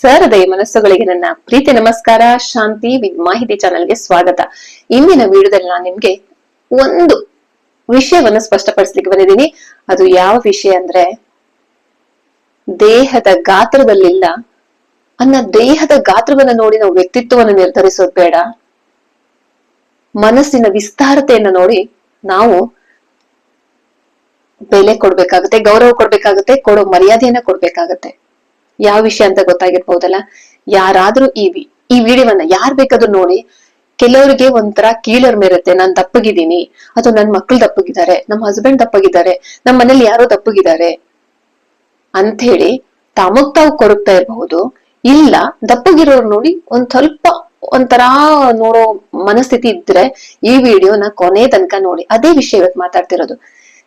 ಸಹೃದಯ ಮನಸ್ಸುಗಳಿಗೆ ನನ್ನ ಪ್ರೀತಿ ನಮಸ್ಕಾರ, ಶಾಂತಿ ವಿದ್ ಮಾಹಿತಿ ಚಾನೆಲ್ಗೆ ಸ್ವಾಗತ. ಇಂದಿನ ವಿಡಿಯೋದಲ್ಲಿ ನಾನು ನಿಮ್ಗೆ ಒಂದು ವಿಷಯವನ್ನ ಸ್ಪಷ್ಟಪಡಿಸ್ಲಿಕ್ಕೆ ಬಂದಿದ್ದೀನಿ. ಅದು ಯಾವ ವಿಷಯ ಅಂದ್ರೆ, ದೇಹದ ಗಾತ್ರದಲ್ಲಿಲ್ಲ. ಅನ್ನ ದೇಹದ ಗಾತ್ರವನ್ನ ನೋಡಿ ನಾವು ವ್ಯಕ್ತಿತ್ವವನ್ನು ನಿರ್ಧರಿಸೋದು ಬೇಡ. ಮನಸ್ಸಿನ ವಿಸ್ತಾರತೆಯನ್ನ ನೋಡಿ ನಾವು ಬೆಲೆ ಕೊಡ್ಬೇಕಾಗುತ್ತೆ, ಗೌರವ ಕೊಡ್ಬೇಕಾಗುತ್ತೆ, ಕೊಡೋ ಮರ್ಯಾದೆಯನ್ನ ಕೊಡ್ಬೇಕಾಗತ್ತೆ. ಯಾವ ವಿಷಯ ಅಂತ ಗೊತ್ತಾಗಿರ್ಬಹುದಲ್ಲ ಯಾರಾದ್ರೂ ಈ ಈ ವಿಡಿಯೋವನ್ನ ಯಾರ್ ಬೇಕಾದ್ರೂ ನೋಡಿ, ಕೆಲವರಿಗೆ ಒಂಥರ ಕೀಳರ್ ಮೇರುತ್ತೆ ನಾನ್ ದಪ್ಪಗಿದ್ದೀನಿ ಅಥವಾ ನನ್ ಮಕ್ಳು ದಪ್ಪಗಿದ್ದಾರೆ ನಮ್ಮ ಹಸ್ಬೆಂಡ್ ದಪ್ಪಗಿದ್ದಾರೆ ನಮ್ಮ ಮನೇಲಿ ಯಾರೋ ದಪ್ಪಗಿದ್ದಾರೆ ಅಂತ ಹೇಳಿ ತಮಗ್ ತಾವು ಕೊರಗ್ತಾ ಇರಬಹುದು. ಇಲ್ಲ ದಪ್ಪಗಿರೋರು ನೋಡಿ ಒಂದ್ ಸ್ವಲ್ಪ ಒಂಥರ ನೋಡೋ ಮನಸ್ಥಿತಿ ಇದ್ರೆ ಈ ವಿಡಿಯೋನ ಕೊನೆ ತನಕ ನೋಡಿ. ಅದೇ ವಿಷಯ ಇವತ್ತು ಮಾತಾಡ್ತಿರೋದು.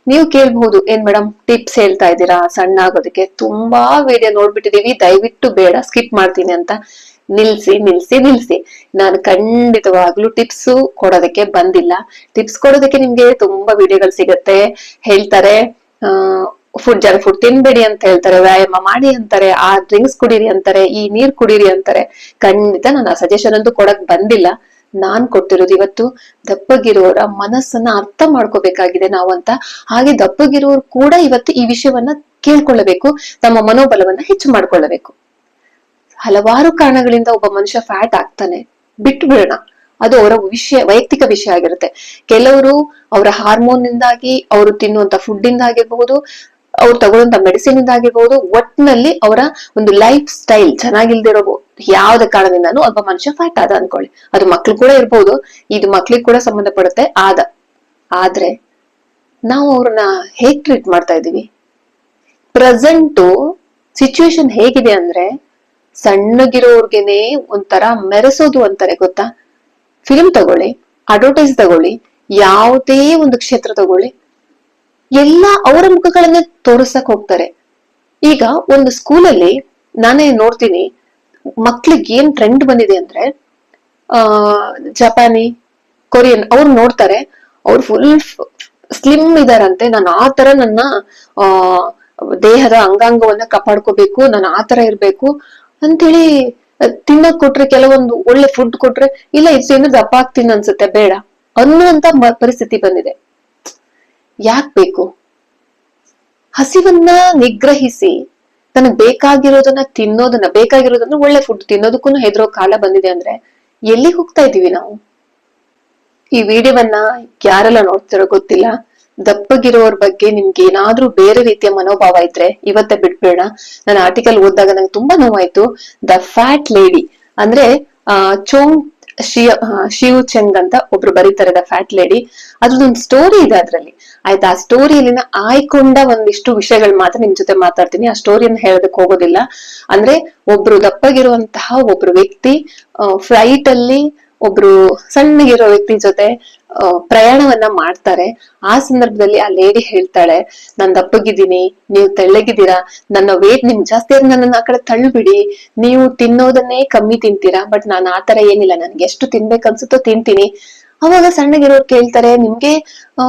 ನೀವು ಕೇಳ್ಬಹುದು, ಏನ್ ಮೇಡಮ್ ಟಿಪ್ಸ್ ಹೇಳ್ತಾ ಇದ್ದೀರಾ? ಸಣ್ಣ ಆಗೋದಕ್ಕೆ ತುಂಬಾ ವಿಡಿಯೋ ನೋಡ್ಬಿಟ್ಟಿದೀವಿ ದಯವಿಟ್ಟು ಬೇಡ ಸ್ಕಿಪ್ ಮಾಡ್ತೀನಿ ಅಂತ. ನಿಲ್ಸಿ ನಿಲ್ಸಿ ನಿಲ್ಸಿ. ನಾನು ಖಂಡಿತವಾಗ್ಲೂ ಟಿಪ್ಸ್ ಕೊಡೋದಕ್ಕೆ ಬಂದಿಲ್ಲ. ಟಿಪ್ಸ್ ಕೊಡೋದಕ್ಕೆ ನಿಮ್ಗೆ ತುಂಬಾ ವಿಡಿಯೋಗಳು ಸಿಗತ್ತೆ. ಹೇಳ್ತಾರೆ ಫುಡ್ ಜನ ಫುಡ್ ತಿನ್ಬೇಡಿ ಅಂತ ಹೇಳ್ತಾರೆ, ವ್ಯಾಯಾಮ ಮಾಡಿ ಅಂತಾರೆ, ಆ ಡ್ರಿಂಕ್ಸ್ ಕುಡೀರಿ ಅಂತಾರೆ, ಈ ನೀರ್ ಕುಡೀರಿ ಅಂತಾರೆ. ಖಂಡಿತ ನಾನು ಆ ಸಜೆಷನ್ ಅಂತೂ ಕೊಡಕ್ ಬಂದಿಲ್ಲ. ನಾನ್ ಕೊಟ್ಟಿರೋದು ಇವತ್ತು ದಪ್ಪಗಿರೋರ ಮನಸ್ಸನ್ನ ಅರ್ಥ ಮಾಡ್ಕೋಬೇಕಾಗಿದೆ ನಾವು ಅಂತ. ಹಾಗೆ ದಪ್ಪಗಿರೋರು ಕೂಡ ಇವತ್ತು ಈ ವಿಷಯವನ್ನ ಕೇಳ್ಕೊಳ್ಳಬೇಕು, ತಮ್ಮ ಮನೋಬಲವನ್ನ ಹೆಚ್ಚು ಮಾಡ್ಕೊಳ್ಳಬೇಕು. ಹಲವಾರು ಕಾರಣಗಳಿಂದ ಒಬ್ಬ ಮನುಷ್ಯ ಫ್ಯಾಟ್ ಆಗ್ತಾನೆ ಬಿಟ್ಟು ಬಿಡೋಣ ಅದು ಅವರ ವಿಷಯ, ವೈಯಕ್ತಿಕ ವಿಷಯ ಆಗಿರುತ್ತೆ. ಕೆಲವರು ಅವರ ಹಾರ್ಮೋನ್ ನಿಂದಾಗಿ ಅವರು ತಿನ್ನುವಂತ ಫುಡ್ ಇಂದ ಆಗಿರ್ಬಹುದು ಅವ್ರು ತಗೊಳ್ಳುವಂತ ಮೆಡಿಸಿನ್ ಇಂದ ಆಗಿರ್ಬಹುದು ಒಟ್ನಲ್ಲಿ ಅವರ ಒಂದು ಲೈಫ್ ಸ್ಟೈಲ್ ಚೆನ್ನಾಗಿಲ್ದಿರೋ ಯಾವ್ದ ಕಾರಣದಿಂದಾನು ಒಬ್ಬ ಮನುಷ್ಯ ಫ್ಯಾಟ್ ಆದ ಅನ್ಕೊಳ್ಳಿ. ಅದು ಮಕ್ಳು ಕೂಡ ಇರ್ಬೋದು, ಇದು ಮಕ್ಳಿಗೆ ಕೂಡ ಸಂಬಂಧಪಡುತ್ತೆ, ಆದ, ಆದ್ರೆ ನಾವು ಅವ್ರನ್ನ ಹೇಗ್ ಟ್ರೀಟ್ ಮಾಡ್ತಾ ಇದೀವಿ ಪ್ರೆಸೆಂಟು ಸಿಚುವೇಶನ್ ಹೇಗಿದೆ ಅಂದ್ರೆ ಸಣ್ಣಗಿರೋರ್ಗೆನೆ ಒಂಥರ ಮೆರೆಸೋದು ಅಂತಾರೆ ಗೊತ್ತಾ? ಫಿಲ್ಮ್ ತಗೊಳ್ಳಿ ಅಡ್ವರ್ಟೈಸ್ ತಗೊಳ್ಳಿ, ಯಾವುದೇ ಒಂದು ಕ್ಷೇತ್ರ ತಗೊಳ್ಳಿ ಎಲ್ಲ ಅವರ ಮುಖಗಳನ್ನ ತೋರಿಸಕ್ ಹೋಗ್ತಾರೆ. ಈಗ ಒಂದು ಸ್ಕೂಲಲ್ಲಿ ನಾನೇ ನೋಡ್ತೀನಿ ಮಕ್ಳಿಗೆ ಏನ್ ಟ್ರೆಂಡ್ ಬಂದಿದೆ ಅಂದ್ರೆ, ಆ ಜಪಾನಿ ಕೊರಿಯನ್ ಅವ್ರು ನೋಡ್ತಾರೆ, ಅವ್ರು ಫುಲ್ ಸ್ಲಿಮ್ ಇದಾರಂತೆ. ನಾನು ಆ ತರ ನನ್ನ, ಆ, ದೇಹದ ಅಂಗಾಂಗವನ್ನ ಕಾಪಾಡ್ಕೋಬೇಕು, ನಾನು ಆ ತರ ಇರ್ಬೇಕು ಅಂತೇಳಿ ತಿನ್ನಕ್ ಕೊಟ್ರೆ ಕೆಲವೊಂದು ಒಳ್ಳೆ ಫುಡ್ ಕೊಟ್ರೆ, ಇಲ್ಲ ಇದು ಏನಾದ್ರು ದಪ್ಪ ಆಗ್ತೀನಿ ಅನ್ಸುತ್ತೆ, ಬೇಡ ಅನ್ನುವಂತ ಪರಿಸ್ಥಿತಿ ಬಂದಿದೆ. ಯಾಕ್ ಬೇಕು ಹಸಿವನ್ನ ನಿಗ್ರಹಿಸಿ ತನಗ್ ಬೇಕಾಗಿರೋದನ್ನ ತಿನ್ನೋದನ್ನ, ಬೇಕಾಗಿರೋದನ್ನ ಒಳ್ಳೆ ಫುಡ್ ತಿನ್ನೋದಕ್ಕೂ ಹೆದರೋ ಕಾಲ ಬಂದಿದೆ ಅಂದ್ರೆ ಎಲ್ಲಿ ಹೋಗ್ತಾ ಇದೀವಿ ನಾವು? ಈ ವಿಡಿಯೋವನ್ನ ಯಾರೆಲ್ಲ ನೋಡ್ತಿರೋ ಗೊತ್ತಿಲ್ಲ. ದಪ್ಪಗಿರೋರ್ ಬಗ್ಗೆ ನಿಮ್ಗೆ ಏನಾದ್ರೂ ಬೇರೆ ರೀತಿಯ ಮನೋಭಾವ ಇದ್ರೆ ಇವತ್ತೇ ಬಿಡ್ಬೇಡ ನಾನು ಆರ್ಟಿಕಲ್ ಓದಿದಾಗ ನಂಗೆ ತುಂಬಾ ನೋವಾಯ್ತು. ದ ಫ್ಯಾಟ್ ಲೇಡಿ ಅಂದ್ರೆ ಚೋಂಗ್ ಆ, ಶಿವ್ ಚೆಂಗ್ ಅಂತ ಒಬ್ರು ಬರೀತಾರೆ ದ ಫ್ಯಾಟ್ ಲೇಡಿ ಅದ್ರದ್ದೊಂದು ಸ್ಟೋರಿ ಇದೆ ಅದ್ರಲ್ಲಿ. ಆಯ್ತಾ? ಆ ಸ್ಟೋರಿಯಲ್ಲಿನ ಆಯ್ಕೊಂಡ ಒಂದಿಷ್ಟು ವಿಷಯಗಳು ಮಾತ್ರ ನಿಮ್ ಜೊತೆ ಮಾತಾಡ್ತೀನಿ. ಆ ಸ್ಟೋರಿಯನ್ನ ಹೇಳೋದಕ್ಕೆ ಹೋಗೋದಿಲ್ಲ. ಅಂದ್ರೆ ಒಬ್ರು ದಪ್ಪಗಿರುವಂತಹ ಒಬ್ರು ವ್ಯಕ್ತಿ ಫ್ಲೈಟ್ ಅಲ್ಲಿ ಒಬ್ರು ಸಣ್ಣಗಿರೋ ವ್ಯಕ್ತಿ ಜೊತೆ ಪ್ರಯಾಣವನ್ನ ಮಾಡ್ತಾರೆ. ಆ ಸಂದರ್ಭದಲ್ಲಿ ಆ ಲೇಡಿ ಹೇಳ್ತಾಳೆ, ನಾನ್ ದಪ್ಪಗಿದ್ದೀನಿ, ನೀವು ತೆಳ್ಳಗಿದ್ದೀರಾ, ನನ್ನ ವೇಟ್ ನಿಮ್ ಜಾಸ್ತಿ ಆದ್ರೆ ನನ್ನ ಆ ಕಡೆ ತಳ್ಳುಬಿಡಿ. ನೀವು ತಿನ್ನೋದನ್ನೇ ಕಮ್ಮಿ ತಿಂತೀರಾ ಬಟ್ ನಾನು ಆತರ ಏನಿಲ್ಲ, ನನ್ಗೆ ಎಷ್ಟು ತಿನ್ಬೇಕು ಅನ್ಸುತ್ತೋ ತಿಂತೀನಿ. ಅವಾಗ ಸಣ್ಣಗಿರೋರು ಕೇಳ್ತಾರೆ, ನಿಮ್ಗೆ, ಆ,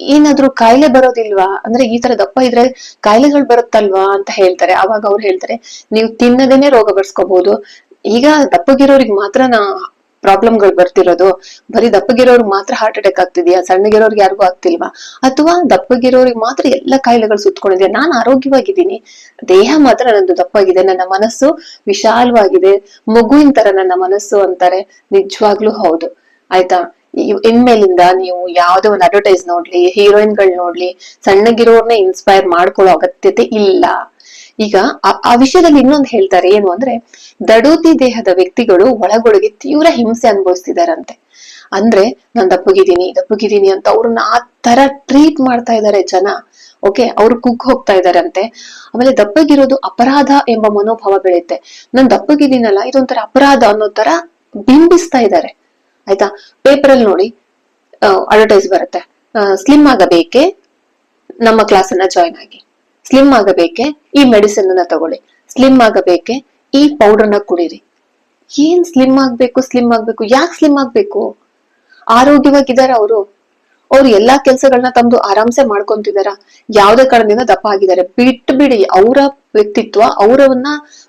ಏನಾದ್ರು ಕಾಯಿಲೆ ಬರೋದಿಲ್ವಾ? ಅಂದ್ರೆ, ಈ ತರ ದಪ್ಪ ಇದ್ರೆ ಕಾಯಿಲೆಗಳು ಬರುತ್ತಲ್ವಾ? ಅಂತ ಹೇಳ್ತಾರೆ. ಅವಾಗ ಅವ್ರು ಹೇಳ್ತಾರೆ, ನೀವು ತಿನ್ನದೇನೆ ರೋಗ ಬರ್ಸ್ಕೋಬಹುದು ಈಗ ದಪ್ಪಗಿರೋರಿಗೆ ಮಾತ್ರ ನಾ ಪ್ರಾಬ್ಲಮ್ಗಳು ಬರ್ತಿರೋದು, ಬರೀ ದಪ್ಪಗಿರೋರ್ಗ್ ಮಾತ್ರ ಹಾರ್ಟ್ ಅಟ್ಯಾಕ್ ಆಗ್ತಿದ್ಯಾ? ಸಣ್ಣಗಿರೋರ್ಗೆ ಯಾರಿಗೂ ಆಗ್ತಿಲ್ವಾ? ಅಥವಾ ದಪ್ಪಗಿರೋರಿಗೆ ಮಾತ್ರ ಎಲ್ಲ ಕಾಯಿಲೆಗಳು ಸುತ್ಕೊಂಡಿದ್ಯಾ? ನಾನು ಆರೋಗ್ಯವಾಗಿದ್ದೀನಿ. ದೇಹ ಮಾತ್ರ ನಂದು ದಪ್ಪಾಗಿದೆ ನನ್ನ ಮನಸ್ಸು ವಿಶಾಲವಾಗಿದೆ. ಮಗುವಿನ ತರ ನನ್ನ ಮನಸ್ಸು ಅಂತಾರೆ. ನಿಜವಾಗ್ಲೂ ಹೌದು. ಆಯ್ತಾ? ಇನ್ಮೇಲಿಂದ ನೀವು ಯಾವ್ದೋ ಒಂದು ಅಡ್ವರ್ಟೈಸ್ ನೋಡ್ಲಿ ಹೀರೋಯಿನ್ ಗಳ್ ನೋಡ್ಲಿ, ಸಣ್ಣಗಿರೋರ್ನೇ ಇನ್ಸ್ಪೈರ್ ಮಾಡ್ಕೊಳ್ಳೋ ಅಗತ್ಯತೆ ಇಲ್ಲ. ಈಗ ಆ- ವಿಷಯದಲ್ಲಿ ಇನ್ನೊಂದು ಹೇಳ್ತಾರೆ ಏನು ಅಂದ್ರೆ, ದಡೋತಿ ದೇಹದ ವ್ಯಕ್ತಿಗಳು ಒಳಗೊಳಗೆ ತೀವ್ರ ಹಿಂಸೆ ಅನುಭವಿಸ್ತಿದಾರಂತೆ. ಅಂದ್ರೆ, ನಾನ್ ದಪ್ಪಗಿದ್ದೀನಿ ದಪ್ಪಗಿದ್ದೀನಿ ಅಂತ ಅವ್ರನ್ನ ಆ ತರ ಟ್ರೀಟ್ ಮಾಡ್ತಾ ಇದಾರೆ ಜನ. ಓಕೆ ಅವ್ರು ಕುಗ್ ಹೋಗ್ತಾ ಇದಾರಂತೆ. ಆಮೇಲೆ ದಪ್ಪಗಿರೋದು ಅಪರಾಧ ಎಂಬ ಮನೋಭಾವ ಬೆಳೆಯುತ್ತೆ. ನಾನ್ ದಪ್ಪಗಿದ್ದೀನಲ್ಲ, ಇದೊಂಥರ ಅಪರಾಧ ಅನ್ನೋ ತರ ಬಿಂಬಿಸ್ತಾ ಇದ್ದಾರೆ ಆಯ್ತಾ? ಪೇಪರ್ ಅಲ್ಲಿ ನೋಡಿ ಅಡ್ವರ್ಟೈಸ್ ಬರುತ್ತೆ. ಸ್ಲಿಮ್ ಆಗಬೇಕೆ, ನಮ್ಮ ಕ್ಲಾಸ್ ಅನ್ನ ಜಾಯ್ನ್ ಆಗಿ. ಸ್ಲಿಮ್ ಆಗಬೇಕೆ? ಈ ಮೆಡಿಸಿನ್ ಅನ್ನ ತಗೊಳ್ಳಿ. ಸ್ಲಿಮ್ ಆಗಬೇಕೆ? ಈ ಪೌಡರ್ನ ಕುಡೀರಿ. ಏನ್ ಸ್ಲಿಮ್ ಆಗ್ಬೇಕು ಸ್ಲಿಮ್ ಆಗ್ಬೇಕು? ಯಾಕೆ ಸ್ಲಿಮ್ ಆಗ್ಬೇಕು? ಆರೋಗ್ಯವಾಗಿದ್ದಾರೆ ಅವರು. ಅವ್ರು ಎಲ್ಲಾ ಕೆಲ್ಸಗಳನ್ನ ತಮ್ದು ಆರಾಮ್ಸೆ ಮಾಡ್ಕೊಂತಿದಾರ? ಯಾವ್ದೇ ಕಾರಣದಿಂದ ದಪ್ಪ ಆಗಿದ್ದಾರೆ. ಬಿಟ್ಟು ಬಿಡಿ, ಅವರ ವ್ಯಕ್ತಿತ್ವ, ಅವರವನ್ನ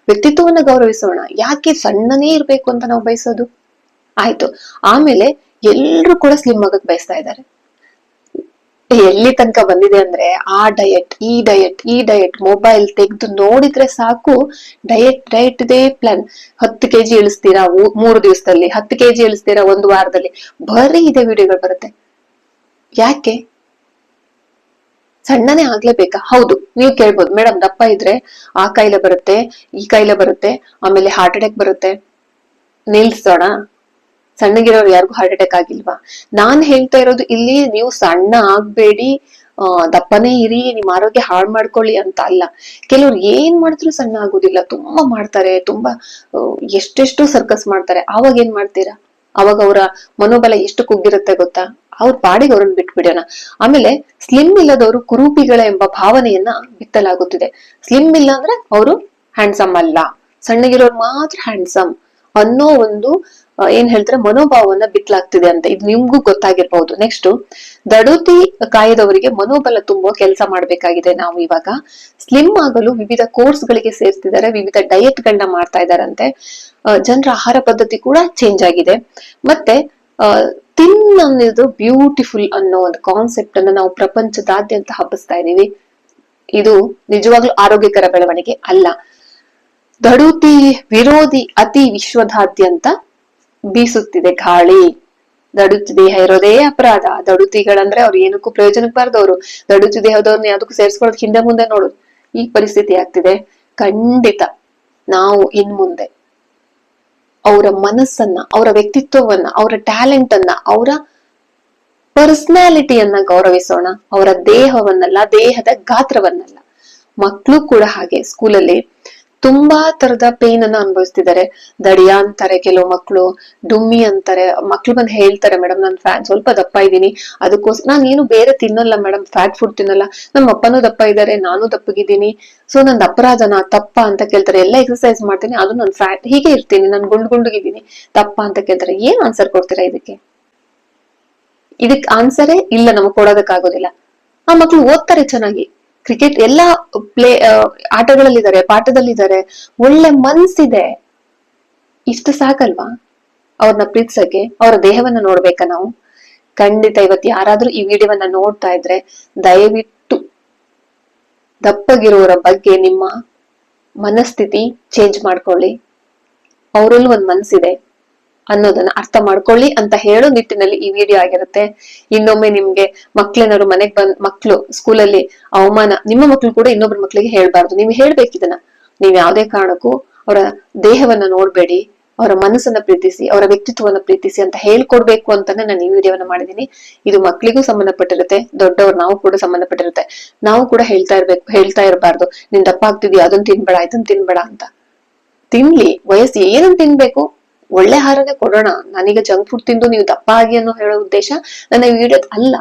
ವ್ಯಕ್ತಿತ್ವವನ್ನ ಗೌರವಿಸೋಣ. ಯಾಕೆ ಸಣ್ಣನೇ ಇರ್ಬೇಕು ಅಂತ ನಾವು ಬಯಸೋದು? ಆಯ್ತು. ಆಮೇಲೆ ಎಲ್ರು ಕೂಡ ಸ್ಲಿಮ್ ಆಗಕ್ ಬಯಸ್ತಾ ಇದ್ದಾರೆ. ಎಲ್ಲಿ ತನಕ ಬಂದಿದೆ ಅಂದ್ರೆ ಆ ಡಯಟ್ ಈ ಡಯಟ್ ಈ ಡಯಟ್ ಮೊಬೈಲ್ ತೆಗೆದು ನೋಡಿದ್ರೆ ಸಾಕು. ಡಯಟ್ ಡಯಟ್ ದೇ ಪ್ಲಾನ್ ಹತ್ತು ಕೆಜಿ ಇಳಿಸ್ತೀರಾ ಮೂರು ದಿವಸದಲ್ಲಿ, ಹತ್ತು ಕೆಜಿ ಇಳಿಸ್ತೀರಾ ಒಂದು ವಾರದಲ್ಲಿ. ಬರೀ ಇದೆ ವಿಡಿಯೋಗಳು ಬರುತ್ತೆ. ಯಾಕೆ? ಸಣ್ಣನೇ ಆಗ್ಲೇಬೇಕಾ? ಹೌದು, ನೀವು ಕೇಳ್ಬೋದು. ಮೇಡಮ್ ದಪ್ಪ ಇದ್ರೆ ಆ ಕಾಯಿಲೆ ಬರುತ್ತೆ, ಈ ಕಾಯಿಲೆ ಬರುತ್ತೆ, ಆಮೇಲೆ ಹಾರ್ಟ್ ಅಟ್ಯಾಕ್ ಬರುತ್ತೆ. ನಿಲ್ಸೋಣ. ಸಣ್ಣಗಿರೋರು ಯಾರಿಗೂ ಹಾರ್ಟ್ ಅಟ್ಯಾಕ್ ಆಗಿಲ್ವಾ? ನಾನ್ ಹೇಳ್ತಾ ಇರೋದು, ಇಲ್ಲಿ ನೀವು ಸಣ್ಣ ಆಗ್ಬೇಡಿ ದಪ್ಪನೇ ಇರಿ ನಿಮ್ ಆರೋಗ್ಯ ಹಾಳು ಮಾಡ್ಕೊಳ್ಳಿ ಅಂತ ಅಲ್ಲ. ಕೆಲವ್ರು ಏನ್ ಮಾಡಿದ್ರು ಸಣ್ಣ ಆಗೋದಿಲ್ಲ. ತುಂಬಾ ಮಾಡ್ತಾರೆ, ತುಂಬಾ ಎಷ್ಟೆಷ್ಟು ಸರ್ಕಸ್ ಮಾಡ್ತಾರೆ. ಅವಾಗ ಏನ್ ಮಾಡ್ತೀರಾ? ಅವಾಗ ಅವರ ಮನೋಬಲ ಎಷ್ಟು ಕುಗ್ಗಿರುತ್ತೆ ಗೊತ್ತಾ? ಅವ್ರ ಪಾಡಿಗೆ ಅವ್ರನ್ನ ಬಿಟ್ಬಿಡೋಣ. ಆಮೇಲೆ ಸ್ಲಿಮ್ ಇಲ್ಲದವರು ಕುರೂಪಿಗಳ ಎಂಬ ಭಾವನೆಯನ್ನ ಬಿತ್ತಲಾಗುತ್ತಿದೆ. ಸ್ಲಿಮ್ ಇಲ್ಲ ಅಂದ್ರೆ ಅವರು ಹ್ಯಾಂಡ್ಸಮ್ ಅಲ್ಲ. ಸಣ್ಣಗಿರೋರು ಮಾತ್ರ ಹ್ಯಾಂಡ್ಸಮ್ ಅನ್ನೋ ಒಂದು ಏನ್ ಹೇಳ್ತಾರೆ, ಮನೋಭಾವವನ್ನ ಬಿತ್ತಲಾಗ್ತಿದೆ ಅಂತ. ಇದು ನಿಮ್ಗೂ ಗೊತ್ತಾಗಿರ್ಬಹುದು. ನೆಕ್ಸ್ಟ್ ದಡೋತಿ ಕಾಯದವರಿಗೆ ಮನೋಬಲ ತುಂಬುವ ಕೆಲಸ ಮಾಡ್ಬೇಕಾಗಿದೆ ನಾವು ಇವಾಗ. ಸ್ಲಿಮ್ ಆಗಲು ವಿವಿಧ ಕೋರ್ಸ್ ಗಳಿಗೆ ಸೇರ್ತಿದ್ದಾರೆ, ವಿವಿಧ ಡಯಟ್ ಗಳನ್ನ ಮಾಡ್ತಾ ಇದಾರಂತೆ ಜನರ ಆಹಾರ ಪದ್ಧತಿ ಕೂಡ ಚೇಂಜ್ ಆಗಿದೆ. ಮತ್ತೆ ತಿನ್ ಅನ್ನೋದು ಬ್ಯೂಟಿಫುಲ್ ಅನ್ನೋ ಒಂದು ಕಾನ್ಸೆಪ್ಟ್ ಅನ್ನ ನಾವು ಪ್ರಪಂಚದಾದ್ಯಂತ ಹಬ್ಬಿಸ್ತಾ ಇದೀವಿ ಇದು ನಿಜವಾಗ್ಲೂ ಆರೋಗ್ಯಕರ ಬೆಳವಣಿಗೆ ಅಲ್ಲ. ದಡುತಿ ವಿರೋಧಿ ಅತಿ ವಿಶ್ವದಾದ್ಯಂತ ಬೀಸುತ್ತಿದೆ, ಗಾಳಿ ದಡುತಿ ದೇಹ ಇರೋದೇ ಅಪರಾಧ. ದಡುತಿಗಳಂದ್ರೆ ಅವ್ರು ಏನಕ್ಕೂ ಪ್ರಯೋಜನಕ್ಕೆ ಬಾರ್ದವ್ರು. ದಡುತಿ ದೇಹದವ್ರನ್ನ ಯಾವ್ದಕ್ಕೂ ಸೇರಿಸ್ಕೊಳ್ಳೋದು ಹಿಂದೆ ಮುಂದೆ ನೋಡು. ಈ ಪರಿಸ್ಥಿತಿ ಆಗ್ತಿದೆ. ಖಂಡಿತ ನಾವು ಇನ್ ಮುಂದೆ ಅವರ ಮನಸ್ಸನ್ನ, ಅವರ ವ್ಯಕ್ತಿತ್ವವನ್ನ, ಅವರ ಟ್ಯಾಲೆಂಟ್ ಅನ್ನ ಅವರ ಪರ್ಸನಾಲಿಟಿಯನ್ನ ಗೌರವಿಸೋಣ. ಅವರ ದೇಹವನ್ನಲ್ಲ, ದೇಹದ ಗಾತ್ರವನ್ನಲ್ಲ. ಮಕ್ಕಳು ಕೂಡ ಹಾಗೆ. ಸ್ಕೂಲಲ್ಲಿ ತುಂಬಾ ತರದ ಪೇನ್ ಅನ್ನ ಅನುಭವಿಸ್ತಿದ್ದಾರೆ. ದಡಿಯ ಅಂತಾರೆ ಕೆಲವು ಮಕ್ಕಳು ಡುಮ್ಮಿ ಅಂತಾರೆ ಮಕ್ಳು ಬಂದು ಹೇಳ್ತಾರೆ ಮೇಡಮ್ ನಾನು ಫ್ಯಾಟ್ ಸ್ವಲ್ಪ ದಪ್ಪ ಇದ್ದೀನಿ. ಅದಕ್ಕೋಸ್ಕರ ನಾನು ಏನು ಬೇರೆ ತಿನ್ನಲ್ಲ ಮೇಡಮ್ ಫ್ಯಾಟ್ ಫುಡ್ ತಿನ್ನಲ್ಲ. ನಮ್ಮ ಅಪ್ಪನೂ ದಪ್ಪ ಇದ್ದಾರೆ, ನಾನು ದಪ್ಪಗಿದ್ದೀನಿ. ಸೊ ನಂದು ಅಪರಾಧನ? ತಪ್ಪ ಅಂತ ಕೇಳ್ತಾರೆ. ಎಲ್ಲ ಎಕ್ಸರ್ಸೈಸ್ ಮಾಡ್ತೀನಿ. ಅದು ನಾನು ಫ್ಯಾಟ್ ಹೀಗೆ ಇರ್ತೀನಿ. ನಾನು ಗುಂಡ್ ಗುಂಡುಗಿದ್ದೀನಿ ತಪ್ಪ ಅಂತ ಕೇಳ್ತಾರೆ. ಏನ್ ಆನ್ಸರ್ ಕೊಡ್ತೀರಾ ಇದಕ್ಕೆ? ಇದಕ್ಕೆ ಆನ್ಸರೇ ಇಲ್ಲ. ನಮಗ್ ಕೊಡೋದಕ್ಕಾಗೋದಿಲ್ಲ. ಆ ಮಕ್ಳು ಓದ್ತಾರೆ ಚೆನ್ನಾಗಿ. ಕ್ರಿಕೆಟ್ ಎಲ್ಲಾ ಪ್ಲೇ ಆಟಗಳಲ್ಲಿದ್ದಾರೆ, ಪಾಠದಲ್ಲಿದ್ದಾರೆ. ಒಳ್ಳೆ ಮನ್ಸಿದೆ. ಇಷ್ಟು ಸಾಕಲ್ವಾ? ಅವ್ರನ್ನ ಪ್ರೀತಿಸಕ್ಕೆ ಅವರ ದೇಹವನ್ನ ನೋಡ್ಬೇಕಾ ನಾವು? ಖಂಡಿತ ಇವತ್ತು ಯಾರಾದ್ರೂ ಈ ವಿಡಿಯೋವನ್ನ ನೋಡ್ತಾ ಇದ್ರೆ ದಯವಿಟ್ಟು ದಪ್ಪಗಿರೋರ ಬಗ್ಗೆ ನಿಮ್ಮ ಮನಸ್ಥಿತಿ ಚೇಂಜ್ ಮಾಡ್ಕೊಳ್ಳಿ. ಅವರಲ್ಲೂ ಒಂದ್ ಮನ್ಸಿದೆ. ಅನ್ನೋದನ್ನ ಅರ್ಥ ಮಾಡ್ಕೊಳ್ಳಿ ಅಂತ ಹೇಳೋ ನಿಟ್ಟಿನಲ್ಲಿ ಈ ವಿಡಿಯೋ ಆಗಿರುತ್ತೆ. ಇನ್ನೊಮ್ಮೆ ನಿಮ್ಗೆ ಮಕ್ಳೇನಾದ್ರು ಮನೆಗ್ ಬಂದ್, ಮಕ್ಳು ಸ್ಕೂಲಲ್ಲಿ ಅವಮಾನ, ನಿಮ್ಮ ಮಕ್ಳು ಕೂಡ ಇನ್ನೊಬ್ರ ಮಕ್ಳಿಗೆ ಹೇಳ್ಬಾರ್ದು. ನೀವು ಹೇಳ್ಬೇಕಿದನ್ನ ನೀವ್ ಯಾವ್ದೇ ಕಾರಣಕ್ಕೂ ಅವರ ದೇಹವನ್ನ ನೋಡ್ಬೇಡಿ, ಅವರ ಮನಸ್ಸನ್ನ ಪ್ರೀತಿಸಿ, ಅವರ ವ್ಯಕ್ತಿತ್ವವನ್ನ ಪ್ರೀತಿಸಿ ಅಂತ ಹೇಳ್ಕೊಡ್ಬೇಕು ಅಂತಾನೆ ನಾನು ಈ ವಿಡಿಯೋವನ್ನ ಮಾಡಿದೀನಿ ಇದು ಮಕ್ಳಿಗೂ ಸಂಬಂಧಪಟ್ಟಿರುತ್ತೆ, ದೊಡ್ಡವ್ರು ನಾವು ಕೂಡ ಸಂಬಂಧಪಟ್ಟಿರುತ್ತೆ. ನಾವು ಕೂಡ ಹೇಳ್ತಾ ಇರ್ಬೇಕು, ಹೇಳ್ತಾ ಇರಬಾರ್ದು. ನಿನ್ ದಪ್ಪ ಆಗ್ತಿದ್ಯಾ? ಅದನ್ನ ತಿನ್ಬೇಡ ಇದನ್ನ ತಿನ್ಬೇಡ ಅಂತ. ತಿನ್ಲಿ, ವಯಸ್ಸು ಏನನ್ನ ತಿನ್ಬೇಕು? ಒಳ್ಳೆ ಆಹಾರನೇ ಕೊಡೋಣ. ನಾನೀಗ ಜಂಕ್ ಫುಡ್ ತಿಂದು ನೀವು ದಪ್ಪ ಆಗಿ ಅನ್ನೋ ಹೇಳೋ ಉದ್ದೇಶ ನನ್ನ ವಿಡಿಯೋದ್ ಅಲ್ಲ.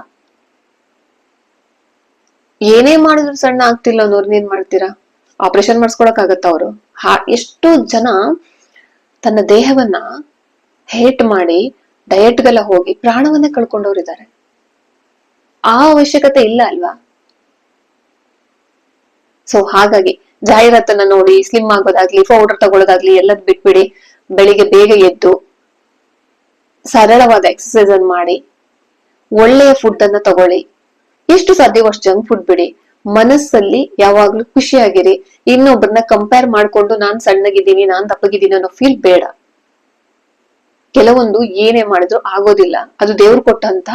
ಏನೇ ಮಾಡಿದ್ರು ಸಣ್ಣ ಆಗ್ತಿಲ್ಲ ಅನ್ನೋರು ನೀನ್ ಮಾಡ್ತೀರಾ? ಆಪರೇಷನ್ ಮಾಡಿಸ್ಕೊಳಕ್ ಆಗತ್ತ ಅವರು ಎಷ್ಟು ಜನ ತನ್ನ ದೇಹವನ್ನ ಹೇಟ್ ಮಾಡಿ ಡಯಟ್ಗೆಲ್ಲ ಹೋಗಿ ಪ್ರಾಣವನ್ನೇ ಕಳ್ಕೊಂಡವ್ರಿದ್ದಾರೆ. ಆ ಅವಶ್ಯಕತೆ ಇಲ್ಲ ಅಲ್ವಾ? ಸೊ ಹಾಗಾಗಿ ಜಾಹೀರಾತನ್ನ ನೋಡಿ ಸ್ಲಿಮ್ ಆಗೋದಾಗ್ಲಿ ಪೌಡರ್ ತಗೊಳ್ಳೋದಾಗ್ಲಿ ಎಲ್ಲದ್ ಬಿಟ್ಬಿಡಿ. ಬೆಳಿಗ್ಗೆ ಬೇಗ ಎದ್ದು ಸರಳವಾದ ಎಕ್ಸಸೈಸ್ ಅನ್ನು ಮಾಡಿ, ಒಳ್ಳೆಯ ಫುಡ್ ಅನ್ನ ತಗೊಳ್ಳಿ. ಎಷ್ಟು ಸಾಧ್ಯವೋ ಅಷ್ಟು ಜಂಕ್ ಫುಡ್ ಬಿಡಿ. ಮನಸ್ಸಲ್ಲಿ ಯಾವಾಗ್ಲೂ ಖುಷಿಯಾಗಿರಿ. ಇನ್ನೊಬ್ಬರನ್ನ ಕಂಪೇರ್ ಮಾಡ್ಕೊಂಡು ನಾನ್ ಸಣ್ಣಗಿದ್ದೀನಿ, ನಾನ್ ದಪ್ಪಗಿದ್ದೀನಿ ಅನ್ನೋ ಫೀಲ್ ಬೇಡ. ಕೆಲವೊಂದು ಏನೇ ಮಾಡಿದ್ರು ಆಗೋದಿಲ್ಲ. ಅದು ದೇವ್ರು ಕೊಟ್ಟಂತ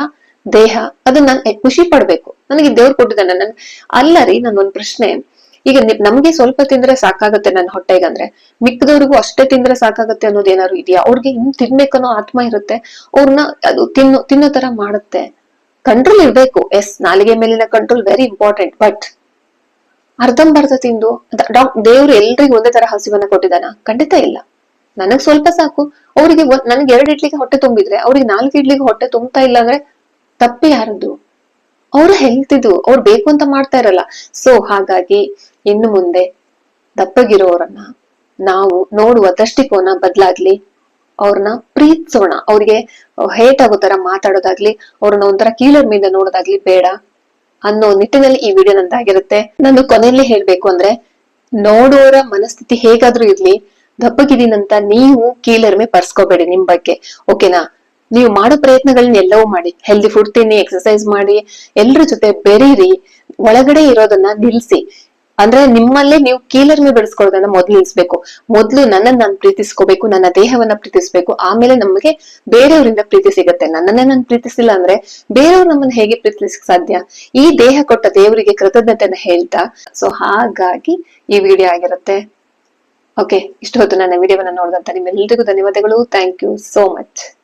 ದೇಹ, ಅದನ್ನ ನಾನು ಖುಷಿ ಪಡ್ಬೇಕು. ನನಗೆ ದೇವ್ರು ಕೊಟ್ಟಿದ್ದಾನೆ. ನನ್ ಅಲ್ಲ ರೀ ನನ್ ಒಂದ್ ಪ್ರಶ್ನೆ. ಈಗ ನಮ್ಗೆ ಸ್ವಲ್ಪ ತಿಂದ್ರೆ ಸಾಕಾಗತ್ತೆ ನನ್ನ ಹೊಟ್ಟೆಗಂದ್ರೆ. ಮಿಕ್ಕದವ್ರಿಗೂ ಅಷ್ಟೇ ತಿಂದ್ರೆ ಸಾಕಾಗತ್ತೆ ಅನ್ನೋದು ಇದೆಯಾ? ಅವ್ರಿಗೆ ಇನ್ ತಿನ್ಬೇಕನ್ನೋ ಆತ್ಮ ಇರುತ್ತೆ. ಅವ್ರನ್ನ ಅದು ತಿನ್ನೋ ತಿನ್ನೋ ತರ ಮಾಡುತ್ತೆ. ಕಂಟ್ರೋಲ್ ಇರ್ಬೇಕು. ಎಸ್ ನಾಲಿಗೆ ಮೇಲಿನ ಕಂಟ್ರೋಲ್ ವೆರಿ ಇಂಪಾರ್ಟೆಂಟ್ ಬಟ್ ಅರ್ಧಂಬರ್ಧ ತಿಂದು ದೇವ್ರು ಎಲ್ರಿಗೂ ಒಂದೇ ತರ ಹಸಿವನ್ನ ಕೊಟ್ಟಿದ್ದಾನ? ಖಂಡಿತ ಇಲ್ಲ. ನನಗ್ ಸ್ವಲ್ಪ ಸಾಕು. ಅವ್ರಿಗೆ ನನಗೆ ಎರಡು ಇಡ್ಲಿಗೆ ಹೊಟ್ಟೆ ತುಂಬಿದ್ರೆ, ಅವ್ರಿಗೆ ನಾಲ್ಕು ಇಡ್ಲಿಗೆ ಹೊಟ್ಟೆ ತುಂಬ್ತಾ ಇಲ್ಲ ಅಂದ್ರೆ ತಪ್ಪಿ ಯಾರದ್ದು ಅವ್ರ ಹೆಲ್ತ್ ಇದು ಅವ್ರು ಬೇಕು ಅಂತ ಮಾಡ್ತಾ ಇರಲ್ಲ. ಸೊ ಹಾಗಾಗಿ ಇನ್ನು ಮುಂದೆ ದಪ್ಪಗಿರೋರನ್ನ ನಾವು ನೋಡುವ ದೃಷ್ಟಿಕೋನ ಬದಲಾಗ್ಲಿ, ಅವ್ರನ್ನ ಪ್ರೀತಿಸೋಣ. ಅವ್ರಿಗೆ ಹೇಟ್ ಆಗೋ ತರ ಮಾತಾಡೋದಾಗ್ಲಿ, ಅವ್ರನ್ನ ಒಂಥರ ಕೀಳರ್ ಮೇಲೆ ನೋಡೋದಾಗ್ಲಿ ಬೇಡ ಅನ್ನೋ ನಿಟ್ಟಿನಲ್ಲಿ ಈ ವಿಡಿಯೋ ನಂದಾಗಿರುತ್ತೆ. ನಾನು ಕೊನೆಯಲ್ಲಿ ಹೇಳ್ಬೇಕು ಅಂದ್ರೆ, ನೋಡೋರ ಮನಸ್ಥಿತಿ ಹೇಗಾದ್ರೂ ಇರ್ಲಿ, ದಪ್ಪಗಿದ್ದೀನಂತ ನೀವು ಕೀಳರ್ಮೆ ಪರ್ಸ್ಕೋಬೇಡಿ ನಿಮ್ ಬಗ್ಗೆ ಓಕೆನಾ ನೀವು ಮಾಡೋ ಪ್ರಯತ್ನಗಳನ್ನ ಎಲ್ಲವೂ ಮಾಡಿ ಹೆಲ್ದಿ ಫುಡ್ ತಿನ್ನಿ ಎಕ್ಸಸೈಸ್ ಮಾಡಿ, ಎಲ್ರ ಜೊತೆ ಬೆರೀರಿ, ಒಳಗಡೆ ಇರೋದನ್ನ ನಿಲ್ಸಿ. ಅಂದ್ರೆ ನಿಮ್ಮಲ್ಲೇ ನೀವು ಕೀಲರ್ಮೆ ಬೆಳೆಸ್ಕೊಳ್ಳೋದನ್ನ ಮೊದ್ಲು ನಿಲ್ಸ್ಬೇಕು. ಮೊದ್ಲು ನನ್ನನ್ನ ನಾನು ಪ್ರೀತಿಸ್ಕೋಬೇಕು, ನನ್ನ ದೇಹವನ್ನ ಪ್ರೀತಿಸ್ಬೇಕು, ಆಮೇಲೆ ನಮಗೆ ಬೇರೆಯವರಿಂದ ಪ್ರೀತಿ ಸಿಗುತ್ತೆ. ನನ್ನನ್ನೇ ನಾನು ಪ್ರೀತಿಸಿಲ್ಲ ಅಂದ್ರೆ ಬೇರೆಯವ್ರು ನಮ್ಮನ್ನ ಹೇಗೆ ಪ್ರೀತಿಸಕ್ ಸಾಧ್ಯ? ಈ ದೇಹ ಕೊಟ್ಟ ದೇವರಿಗೆ ಕೃತಜ್ಞತೆನ ಹೇಳ್ತಾ. ಸೊ ಹಾಗಾಗಿ ಈ ವಿಡಿಯೋ ಆಗಿರುತ್ತೆ. ಓಕೆ ಇಷ್ಟು ಹೊತ್ತು ನನ್ನ ವಿಡಿಯೋವನ್ನ ನೋಡಿದಂತ ನಿಮ್ಮೆಲ್ಲರಿಗೂ ಧನ್ಯವಾದಗಳು. Thank you so much